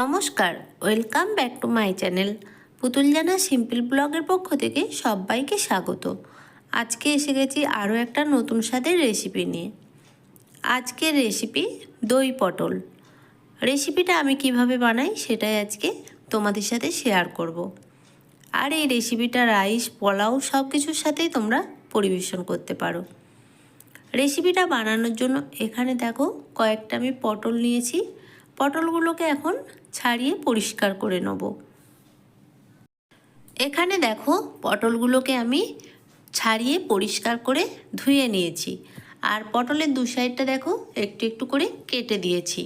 নমস্কার, welcome back to my channel. Putul Jana simple ব্লগের পক্ষ থেকে সবাইকে স্বাগত। আজকে এসে গেছি আরও একটা নতুন স্বাদের রেসিপি নিয়ে। আজকের রেসিপি দই পটল। রেসিপিটা আমি কীভাবে বানাই সেটাই আজকে তোমাদের সাথে শেয়ার করব। আর এই রেসিপিটা রাইস, পোলাও সব কিছুর সাথেই তোমরা পরিবেশন করতে পারো। রেসিপিটা বানানোর জন্য এখানে দেখো কয়েকটা আমি পটল নিয়েছি। পটলগুলোকে এখন ছাড়িয়ে পরিষ্কার করে নেব। এখানে দেখো পটলগুলোকে আমি ছাড়িয়ে পরিষ্কার করে ধুয়ে নিয়েছি। আর পটলের দু সাইডটা দেখো একটু একটু করে কেটে দিয়েছি।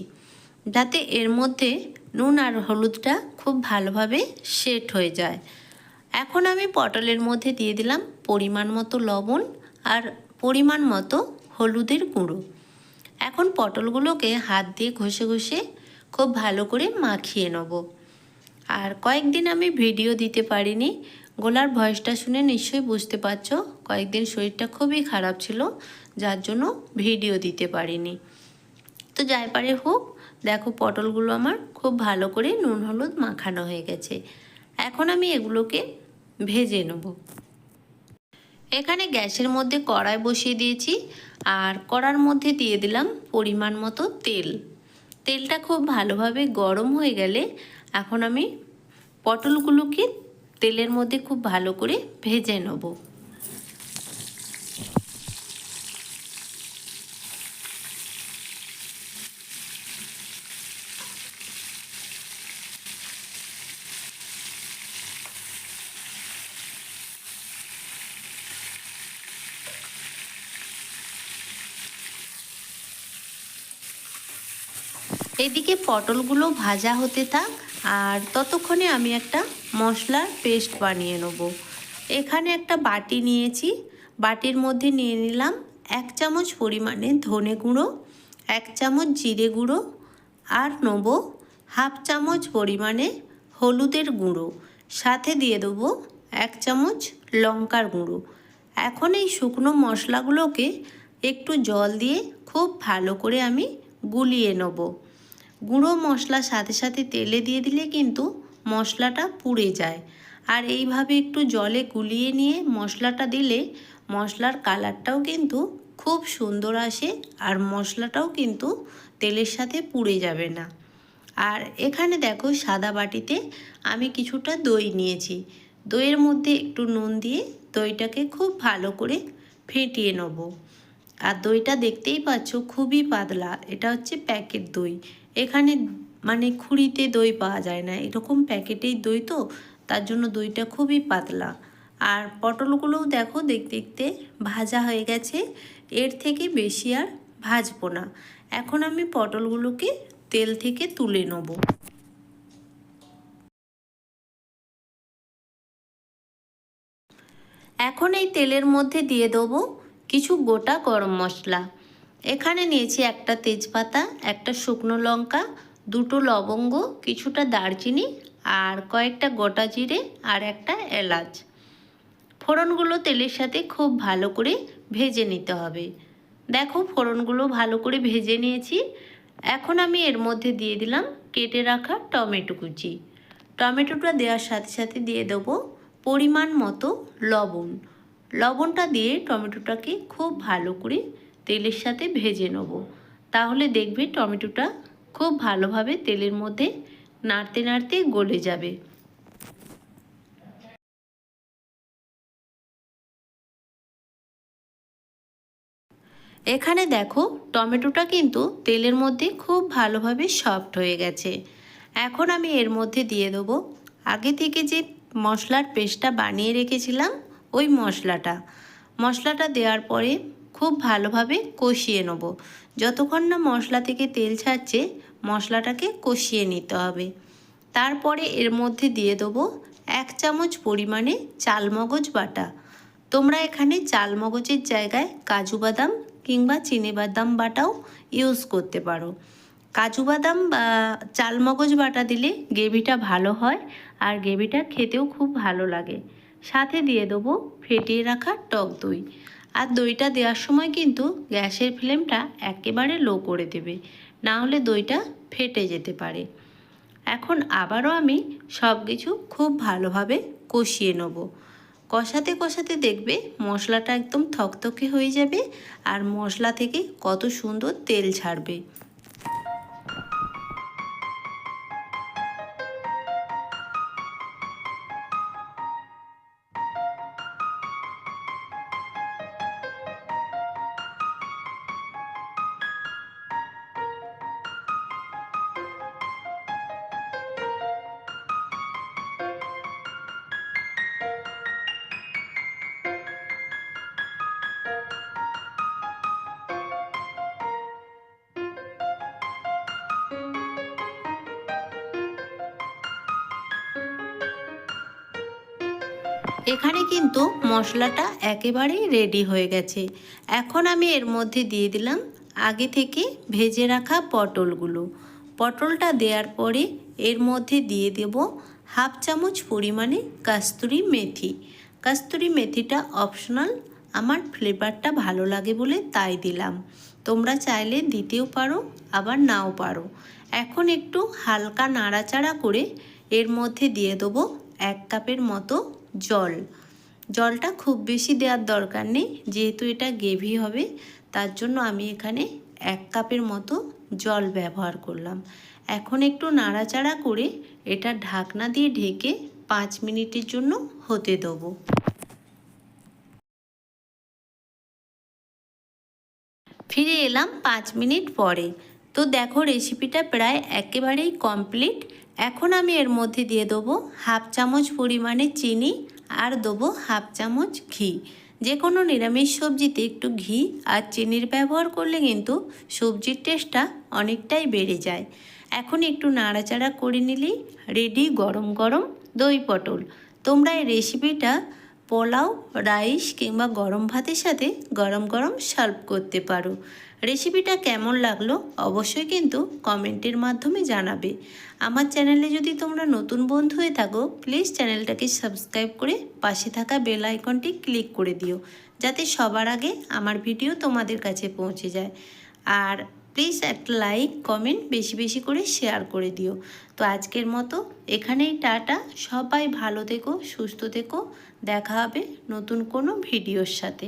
যাতে এর মধ্যে নুন আর হলুদটা খুব ভালোভাবে সেট হয়ে যায়। এখন আমি পটলের মধ্যে দিয়ে দিলাম পরিমাণ মতো লবণ আর পরিমাণ মতো হলুদের গুঁড়ো। এখন পটলগুলোকে হাত দিয়ে ঘষে ঘষে খুব ভালো করে মাখিয়ে নেব। আর কয়েকদিন আমি ভিডিও দিতে পারিনি, গোলার ভয়েসটা শুনে নিশ্চয়ই বুঝতে পারছ, কয়েকদিন শরীরটা খুবই খারাপ ছিল, যার জন্য ভিডিও দিতে পারিনি। তো যাই পারে হোক, দেখো পটলগুলো আমার খুব ভালো করে নুন হলুদ মাখানো হয়ে গেছে। এখন আমি এগুলোকে ভেজে নেব। এখানে গ্যাসের মধ্যে কড়াই বসিয়ে দিয়েছি আর কড়ার মধ্যে দিয়ে দিলাম পরিমাণ মতো তেল। তেলটা খুব ভালোভাবে গরম হয়ে গেলে এখন আমি পটলগুলোকে তেলের মধ্যে খুব ভালো করে ভেজে নেব। এদিকে পটলগুলো ভাজা হতে থাক, আর ততক্ষণে আমি একটা মশলার পেস্ট বানিয়ে নেব। এখানে একটা বাটি নিয়েছি। বাটির মধ্যে নিয়ে নিলাম এক চামচ পরিমাণে ধনে গুঁড়ো, এক চামচ জিরে গুঁড়ো, আর নেব হাফ চামচ পরিমাণে হলুদের গুঁড়ো। সাথে দিয়ে দেবো এক চামচ লঙ্কার গুঁড়ো। এখন এই শুকনো মশলাগুলোকে একটু জল দিয়ে খুব ভালো করে আমি গুলিয়ে নেব। গুঁড়ো মশলার সাথে সাথে তেলে দিয়ে দিলে কিন্তু মশলাটা পুড়ে যায়। আর এইভাবে একটু জলে গুলিয়ে নিয়ে মশলাটা দিলে মশলার কালারটাও কিন্তু খুব সুন্দর আসে আর মশলাটাও কিন্তু তেলের সাথে পুড়ে যাবে না। আর এখানে দেখো সাদা বাটিতে আমি কিছুটা দই নিয়েছি। দইয়ের মধ্যে একটু নুন দিয়ে দইটাকে খুব ভালো করে ফেটিয়ে নেব। আর দইটা দেখতেই পাচ্ছ খুবই পাতলা। এটা হচ্ছে প্যাকেট দই। এখানে মানে খুঁড়িতে দই পাওয়া যায় না। এরকম প্যাকেটেই দই তো, তার জন্য দইটা খুবই পাতলা। আর পটলগুলোও দেখো দেখতে দেখতে ভাজা হয়ে গেছে। এর থেকে বেশি আর ভাজবো না। এখন আমি পটলগুলোকে তেল থেকে তুলে নেব। এখন এই তেলের মধ্যে দিয়ে দেবো কিছু গোটা গরম মশলা। এখানে নিয়েছি একটা তেজপাতা, একটা শুকনো লঙ্কা, দুটো লবঙ্গ, কিছুটা দারচিনি আর কয়েকটা গোটা জিরে আর একটা এলাচ। ফোড়নগুলো তেলের সাথে খুব ভালো করে ভেজে নিতে হবে। দেখো ফোড়নগুলো ভালো করে ভেজে নিয়েছি। এখন আমি এর মধ্যে দিয়ে দিলাম কেটে রাখা টমেটো কুচি। টমেটোটা দেওয়ার সাথে সাথে দিয়ে দেবো পরিমাণ মতো লবণ। লবণটা দিয়ে টমেটোটাকে খুব ভালো করে তেলের সাথে ভেজে নেব। তাহলে দেখবে টমেটোটা খুব ভালোভাবে তেলের মধ্যে নাড়তে নাড়তে গলে যাবে। এখানে দেখো টমেটোটা কিন্তু তেলের মধ্যে খুব ভালোভাবে সফট হয়ে গেছে। এখন আমি এর মধ্যে দিয়ে দেবো আগে থেকে যে মশলার পেস্টটা বানিয়ে রেখেছিলাম, ওই মশলাটা। মশলাটা দেওয়ার পরে খুব ভালোভাবে কষিয়ে নেব। যতক্ষণ না মশলা থেকে তেল ছাড়ছে, মশলাটাকে কষিয়ে নিতে হবে। তারপরে এর মধ্যে দিয়ে দেবো এক চামচ পরিমাণে চালমগজ বাটা। তোমরা এখানে চালমগজের জায়গায় কাজু বাদাম কিংবা বাদাম বাটাও ইউজ করতে পারো। কাজু বাদাম বা চালমগজ বাটা দিলে গ্রেভিটা ভালো হয় আর গ্রেভিটা খেতেও খুব ভালো লাগে। সাথে দিয়ে দেবো ফেটিয়ে রাখা টক দই। আর দইটা দেওয়ার সময় কিন্তু গ্যাসের ফ্লেমটা একেবারে লো করে দেবে, না হলে দইটা ফেটে যেতে পারে। এখন আবারও আমি সব কিছু খুব ভালোভাবে কষিয়ে নেব। কষাতে কষাতে দেখবে মশলাটা একদম থকথকে হয়ে যাবে আর মশলা থেকে কত সুন্দর তেল ছাড়বে। এখানে কিন্তু মশলাটা একেবারেই রেডি হয়ে গেছে। এখন আমি এর মধ্যে দিয়ে দিলাম আগে থেকে ভেজে রাখা পটলগুলো। পটলটা দেওয়ার পরে এর মধ্যে দিয়ে দেব হাফ চামচ পরিমাণে কাস্তুরি মেথি। কাস্তুরি মেথিটা অপশনাল আমার ফ্লেভারটা ভালো লাগে বলে তাই দিলাম। তোমরা চাইলে দিতেও পারো, আবার নাও পারো। এখন একটু হালকা নাড়াচাড়া করে এর মধ্যে দিয়ে দেবো এক কাপের মতো জল। জলটা খুব বেশি দেওয়ার দরকার নেই, যেহেতু এটা গ্রেভি হবে, তার জন্য আমি এখানে এক কাপের মতো জল ব্যবহার করলাম। এখন একটু নাড়াচাড়া করে এটা ঢাকনা দিয়ে ঢেকে পাঁচ মিনিটের জন্য হতে দেবো। ফিরে এলাম পাঁচ মিনিট পরে। তো দেখো রেসিপিটা প্রায় একেবারেই কমপ্লিট এখন আমি এর মধ্যে দিয়ে দেবো হাফ চামচ পরিমাণে চিনি আর দেবো হাফ চামচ ঘি। যে কোনো নিরামিষ সবজিতে একটু ঘি আর চিনির ব্যবহার করলে কিন্তু সবজির টেস্টটা অনেকটাই বেড়ে যায়। এখন একটু নাড়াচাড়া করে নিলেই রেডি গরম গরম দই পটল। তোমরা এই রেসিপিটা পোলাও, রাইস কিংবা গরম ভাতের সাথে গরম গরম সার্ভ করতে পারো। রেসিপিটা কেমন লাগল অবশ্যই কিন্তু কমেন্টের মাধ্যমে জানাবে। আমার চ্যানেলে যদি তোমরা নতুন বন্ধু হয়ে থাকো প্লিজ চ্যানেলটাকে সাবস্ক্রাইব করে পাশে থাকা বেল আইকনটি ক্লিক করে দিও, যাতে সবার আগে আমার ভিডিও তোমাদের কাছে পৌঁছে যায়। আর প্লিজ একটা লাইক কমেন্ট বেশি বেশি করে শেয়ার করে দিও। তো আজকের মতো এখানেই টাটা। সবাই ভালো থেকো, সুস্থ থেকো। দেখা হবে নতুন কোনো ভিডিওর সাথে।